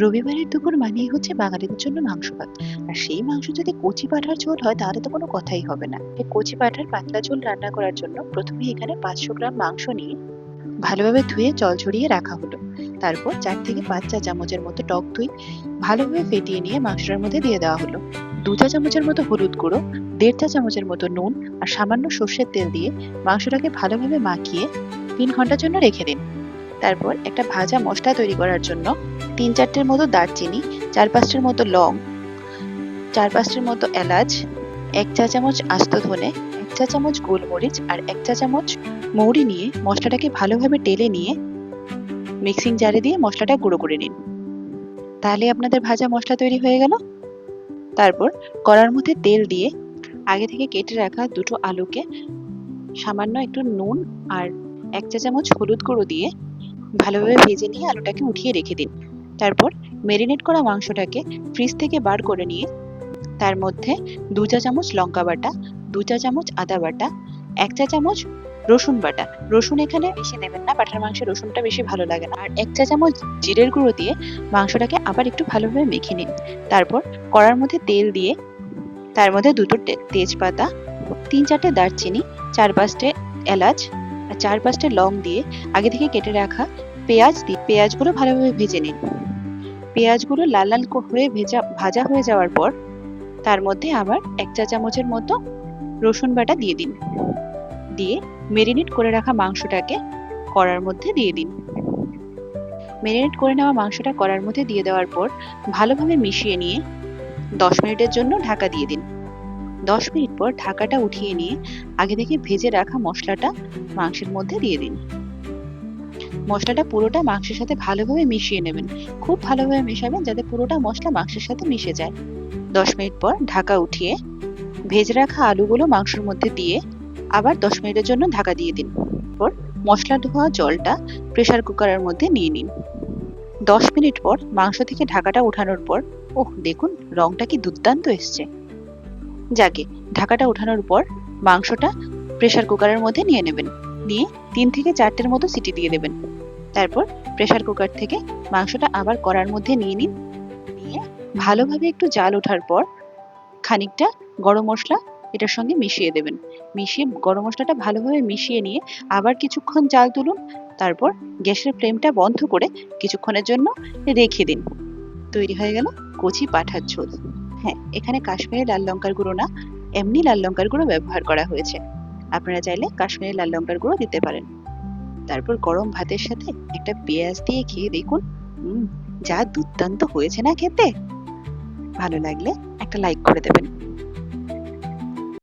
রবিবারের দুপুর মানেই হচ্ছে বাঙালিদের জন্য মাংস ভাত। আর সেই মাংস যদি কচি পাঠার ঝোল হয়, তাহলে তো কোনো কথাই হবে না। কচি পাঠার পাতলা ঝোল রান্না করার জন্য প্রথমে এখানে পাঁচশো গ্রাম মাংস নিয়ে ভালোভাবে ধুয়ে জল ঝরিয়ে রাখা হলো। তারপর চার থেকে পাঁচ চা চামচের মতো টক দই ভালোভাবে ফেটিয়ে নিয়ে মাংসটার মধ্যে দিয়ে দেওয়া হলো। দু চা চামচের মতো হলুদ গুঁড়ো, দেড় চা চামচের মতো নুন আর সামান্য সর্ষের তেল দিয়ে মাংসটাকে ভালোভাবে মাখিয়ে তিন ঘণ্টার জন্য রেখে দিন। তারপর একটা ভাজা মশলা তৈরি করার জন্য তিন চারটের মতো দারচিনি, চার পাঁচটার মতো লং, চার পাঁচটার মতো এলাচ, এক চা চামচ আস্ত ধনে, এক চা চামচ গোলমরিচ আর এক চা চামচ মৌরি নিয়ে মশলাটাকে ভালোভাবে টেলে নিয়ে মিক্সিং জারে দিয়ে মশলাটা গুঁড়ো করে নিন। তাহলে আপনাদের ভাজা মশলা তৈরি হয়ে গেল। তারপর কড়ার মধ্যে তেল দিয়ে আগে থেকে কেটে রাখা দুটো আলুকে সামান্য একটু নুন আর এক চা চামচ হলুদ গুঁড়ো দিয়ে ভালোভাবে ভেজে নিয়ে আলুটাকে উঠিয়ে রেখে দিন। তারপর মেরিনেট করা মাংসটাকে ফ্রিজ থেকে বার করে নিয়ে, তার মধ্যে দু চা চামচ লঙ্কা বাটা, দু চা চামচ আদা বাটা, এক চা চামচ রসুন বাটা। রসুন এখানে বেশি দেবেন না, পাঠার মাংসে রসুনটা বেশি ভালো লাগে না। আর এক চা চামচ জিরের গুঁড়ো দিয়ে মাংসটাকে আবার একটু ভালোভাবে মেখে নিন। তারপর কড়ার মধ্যে তেল দিয়ে, তার মধ্যে দুটো তেজপাতা, তিন চারটে দারচিনি, চার পাঁচটে এলাচ আর চার পাঁচটে লং দিয়ে আগে থেকে কেটে রাখা পেঁয়াজ দিয়ে পেঁয়াজগুলো ভালোভাবে ভেজে নিন। পেঁয়াজগুলো লাল লাল হয়ে ভেজা ভাজা হয়ে যাওয়ার পর তার মধ্যে আবার এক চা চামচের মতো রসুন বাটা দিয়ে দিন। দিয়ে মেরিনেট করে রাখা মাংসটাকে কড়ার মধ্যে দিয়ে দিন। মেরিনেট করে নেওয়া মাংসটা কড়ার মধ্যে দিয়ে দেওয়ার পর ভালোভাবে মিশিয়ে নিয়ে দশ মিনিটের জন্য ঢাকা দিয়ে দিন। দশ মিনিট পর ঢাকাটা উঠিয়ে নিয়ে আগে থেকে ভেজে রাখা মশলাটা মাংসের মধ্যে দিয়ে দিন। মশলাটা পুরোটা মাংসের সাথে ভালোভাবে মিশিয়ে নেবেন। খুব ভালোভাবে মেশাবেন যাতে পুরোটা মশলা মাংসের সাথে মিশে যায়। দশ মিনিট পর ঢাকা উঠিয়ে ভেজে রাখা আলুগুলো মাংসের মধ্যে দিয়ে আবার দশ মিনিটের জন্য ঢাকা দিয়ে দিন। পর মশলা ধোয়া জলটা প্রেসার কুকারের মধ্যে নিয়ে নিন। দশ মিনিট পর মাংস থেকে ঢাকাটা ওঠানোর পর, ওহ, দেখুন, রংটা কি দুর্দান্ত এসছে। যাকে ঢাকাটা ওঠানোর পর মাংসটা প্রেশার কুকারের মধ্যে নিয়ে নেবেন। নিয়ে তিন থেকে চারটের মতো সিটি দিয়ে দেবেন। তারপর প্রেশার কুকার থেকে মাংসটা আবার কড়ার মধ্যে নিয়ে নিন। নিয়ে ভালোভাবে একটু জাল ওঠার পর খানিকটা গরম মশলা এটার সঙ্গে মিশিয়ে দেবেন। মিশিয়ে গরম মশলাটা ভালোভাবে মিশিয়ে নিয়ে আবার কিছুক্ষণ জাল তুলুন। তারপর গ্যাসের ফ্লেমটা বন্ধ করে কিছুক্ষণের জন্য রেখে দিন। তৈরি হয়ে গেল কচি পাঠার ঝোল। হ্যাঁ এখানে কাশ্মীরি লাল লঙ্কার গুঁড়ো না, এমনি লাল লঙ্কার গুঁড়ো ব্যবহার করা হয়েছে। আপনারা চাইলে কাশ্মীরি লাল লঙ্কার গুঁড়ো দিতে পারেন। তারপর গরম ভাতের সাথে একটা পেঁয়াজ দিয়ে খেয়ে দেখুন। যা দুর্দান্ত হয়েছে না খেতে? ভালো লাগলে একটা লাইক করে দেবেন।